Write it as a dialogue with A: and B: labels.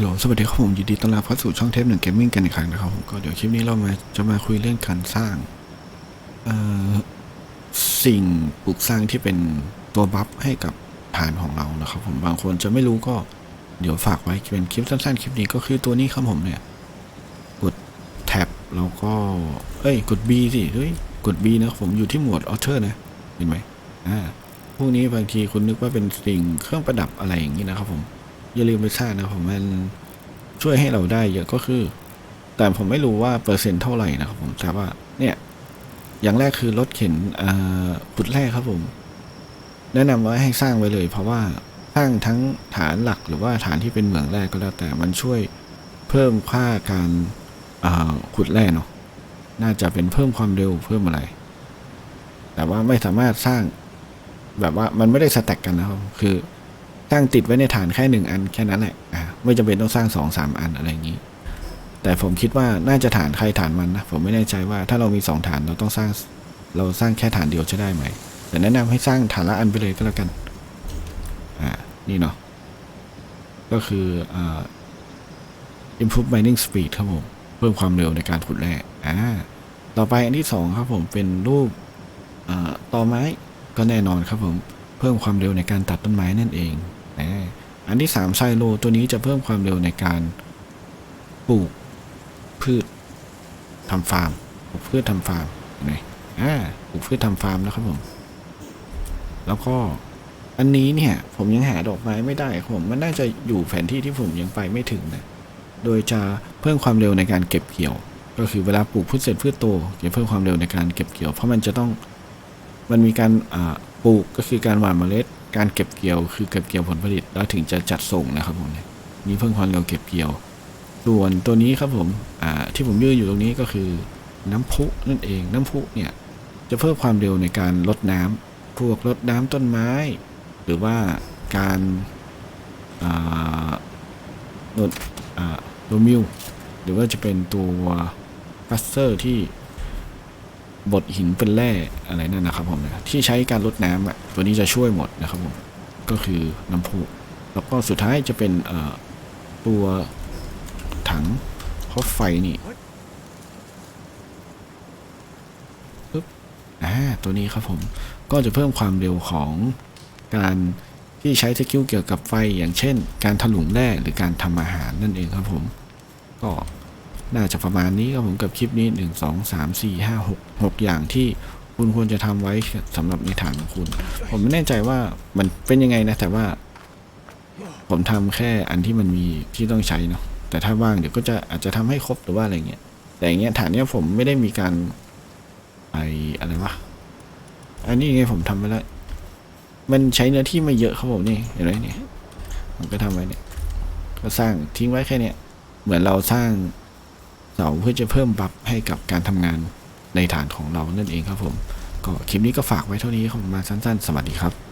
A: ฮัลโหลสวัสดีครับผมยินดีต้อนรับเข้าสู่ช่องเทปหนึ่งเกมมิ่งกันอีกครั้งนะครับผมก็เดี๋ยวคลิปนี้เรามาจะมาคุยเรื่องการสร้างสิ่งปลูกสร้างที่เป็นตัวบัฟให้กับฐานของเรานะครับผมบางคนจะไม่รู้ก็เดี๋ยวฝากไว้เป็นคลิปสั้นๆคลิปนี้ก็คือตัวนี้ครับผมเนี่ยกดแท็บแล้วก็เอ้ยกด B สิเฮ้ยกด B นะผมอยู่ที่หมวดออเทอร์นะเห็นไหมอ่าพวกนี้บางทีคุณนึกว่าเป็นสิ่งเครื่องประดับอะไรอย่างนี้นะครับผม อย่าลืมไปสร้างนะผมมันช่วยให้เราได้เยอะก็คือ แต่ผมไม่รู้ว่าเปอร์เซ็นต์เท่าไหร่นะครับผมแต่ว่าเนี่ย อย่างแรกคือรถเข็นขุดแรกครับผม แนะนำว่าให้สร้างไว้เลย เพราะว่าสร้างทั้งฐานหลักหรือว่าฐานที่เป็นเหมืองแร่ก็แล้วแต่มันช่วยเพิ่มค่าการขุดแร่เนาะน่าจะเป็นเพิ่มความเร็วเพิ่มอะไร แต่ว่าไม่สามารถสร้างแบบว่ามันไม่ได้สแต็กกันนะครับ คือ สร้างติดไว้ในฐานแค่หนึ่งอันแค่นั้นแหละอ่าไม่จำเป็นต้องสร้างสองสามอันอะไรอย่างนี้ แต่ผมคิดว่าน่าจะฐานใครฐานมันนะผมไม่แน่ใจว่าถ้าเรามีสองฐานเราต้องสร้างเราสร้างแค่ฐานเดียวจะได้ไหมแต่แนะนำให้สร้างฐานละอันไปเลยก็แล้วกันอ่านี่เนาะก็คืออ่า improve mining speed ครับผมเพิ่มความเร็วในการขุดแร่อ่าต่อไปอันที่สองครับผมเป็นรูปอ่าตอไม้ก็แน่นอนครับผม เพิ่มความเร็วในการตัดต้นไม้นั่นเอง นะอันที่สามไซโลตัวนี้จะเพิ่มความเร็วในการปลูกพืชทำฟาร์มปลูกพืชทำฟาร์มนไหมอ่าปลูกพืชทำฟาร์มนะครับผมแล้วก็อันนี้เนี่ยผมยังหาดอกไม้ไม่ได้ครับผมมันน่าจะอยู่แผนที่ที่ผมยังไปไม่ถึงนะโดยจะเพิ่มความเร็วในการเก็บเกี่ยว ก็คือเวลาปลูกพืชเสร็จพืชโตจะเพิ่มความเร็วในการเก็บเกี่ยว เพราะมันจะต้อง มันมีการปลูกก็คือการหว่านเมล็ด การเก็บเกี่ยว คือเก็บเกี่ยวผลผลิตแล้วถึงจะจัดส่งนะครับผมนี่เพิ่มความเร็วเก็บเกี่ยว ส่วนตัวนี้ครับผมที่ผมยืนอยู่ตรงนี้ก็คือน้ำพุนั่นเองน้ำพุเนี่ยจะเพิ่มความเร็วในการลดน้ำพวกลดน้ำต้นไม้ หรือว่าการลดโดมิลหรือว่าจะเป็นตัวปัสเซอร์ที่ บดหินเป็นแร่อะไรนั่นนะครับผมนะที่ใช้การลดน้ำอะตัวนี้จะช่วยหมดนะครับผมก็คือน้ำพุแล้วก็สุดท้ายจะเป็นตัวถังเพราะไฟนี่ปึ๊บอ่าตัวนี้ครับผมก็จะเพิ่มความเร็วของการที่ใช้สกิลเกี่ยวกับไฟอย่างเช่น การถลุงแร่หรือการทำอาหารนั่นเองครับผมก็ น่าจะประมาณนี้ครับผมกับคลิปนี้หนึ่งสองสามสี่ห้าหกหกอย่างที่คุณควรจะทำไว้สำหรับในฐานของคุณ ผมไม่แน่ใจว่ามันเป็นยังไงนะ แต่ว่า ผมทำแค่อันที่มันมีที่ต้องใช้เนาะแต่ถ้าว่างเดี๋ยวก็จะอาจจะทำให้ครบหรือว่าอะไรเงี้ย แต่อย่างเงี้ยฐานเนี้ยผมไม่ได้มีการไออะไรวะอันนี้ไงผมทำไปแล้วมันใช้เนื้อที่ไม่เยอะครับผมนี่เห็นไหมเนี่ยผมก็ทำไว้เนี่ย ก็สร้างทิ้งไว้แค่เนี้ยเหมือนเราสร้าง เสาเพื่อจะเพิ่มบัฟให้กับการทำงานในฐานของเรานั่นเองครับผม ก็คลิปนี้ก็ฝากไว้เท่านี้ครับมาสั้น ๆ สวัสดีครับ